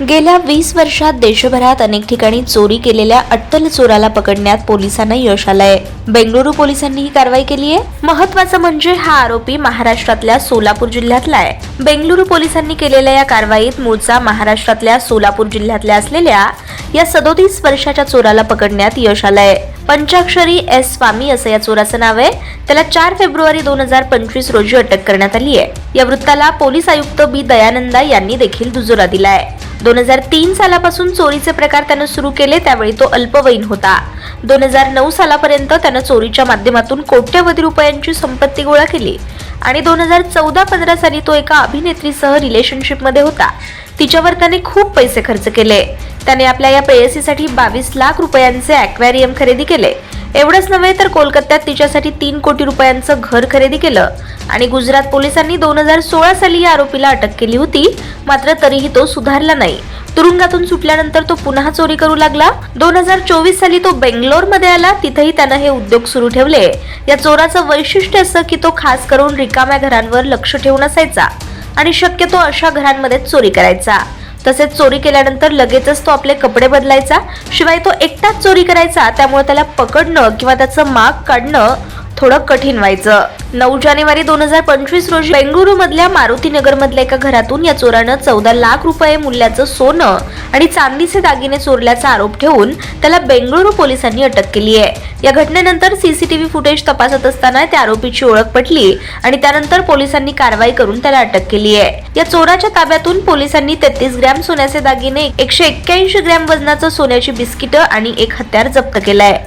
गेल्या वीस वर्षात देशभरात अनेक ठिकाणी चोरी केलेल्या अट्टल चोराला पकडण्यात पोलिसांना यश आलंय. बेंगळुरू पोलिसांनी ही कारवाई केली आहे. महत्वाचं म्हणजे हा आरोपी महाराष्ट्रातल्या सोलापूर जिल्ह्यातला आहे. बेंगळुरू पोलिसांनी केलेल्या या कारवाईत मूळचा महाराष्ट्रातल्या सोलापूर जिल्ह्यातल्या असलेल्या या सदोतीस वर्षाच्या चोराला पकडण्यात यश आलंय. पंचाक्षरी एस स्वामी असं या चोराचं नाव आहे. त्याला चार फेब्रुवारी दोन हजार पंचवीस रोजी अटक करण्यात आली आहे. या वृत्ताला पोलीस आयुक्त बी दयानंदा यांनी देखील दुजोरा दिलाय. दोन हजार तीन सालापासून चोरीचे प्रकार त्यानं सुरू केले त्यावेळी तो अल्पवयीन होता. दोन हजार नऊ सालापर्यंत त्यानं चोरीच्या माध्यमातून कोट्यवधी रुपयांची संपत्ती गोळा केली आणि दोन हजार चौदा पंधरा साली तो एका अभिनेत्रीसह रिलेशनशिपमध्ये होता. तिच्यावर त्याने खूप पैसे खर्च केले. त्याने आपल्या या प्रेयसीसाठी बावीस लाख रुपयांचे ॲक्वॅरियम खरेदी केले. एवढंच नव्हे तर कोलकात्यात तिच्यासाठी तीन कोटी रुपयांचं घर खरेदी केलं. आणि गुजरात पोलिसांनी दोन हजार सोळा साली या आरोपीला अटक केली होती. मात्र तरीही तो सुधारला नाही. तुरुंगातून सुटल्यानंतर तो पुन्हा चोरी करू लागला. दोन हजार चोवीस साली तो बेंगलोरमध्ये आला. तिथेही त्यानं हे उद्योग सुरू ठेवले. या चोराचं वैशिष्ट्य असं की तो खास करून रिकाम्या घरांवर लक्ष ठेवून असायचा. आणि शक्यतो अशा घरांमध्येच चोरी करायचा. तसेच चोरी केल्यानंतर लगेचच तो आपले कपडे बदलायचा. शिवाय तो एकटाच चोरी करायचा त्यामुळे त्याला पकडणं किंवा त्याचं माग काढणं थोडं कठीण व्हायचं. नऊ जानेवारी दोन हजार पंचवीस रोजी बेंगळुरू मधल्या मारुती नगर मधल्या एका घरातून या चोरानं चौदा लाख रुपये मूल्याचं सोनं आणि चांदीचे दागिने चोरल्याचा आरोप ठेवून त्याला बेंगळुरू पोलिसांनी अटक केली आहे. या घटनेनंतर सीसीटीव्ही फुटेज तपासत असताना त्या आरोपीची ओळख पटली आणि त्यानंतर पोलिसांनी कारवाई करून त्याला अटक केली आहे. या चोराच्या ताब्यातून पोलिसांनी तेहतीस ग्रॅम सोन्याचे दागिने एकशे एक्क्याऐंशी ग्रॅम वजनाचं सोन्याची बिस्किटं आणि एक हत्यार जप्त केलाय.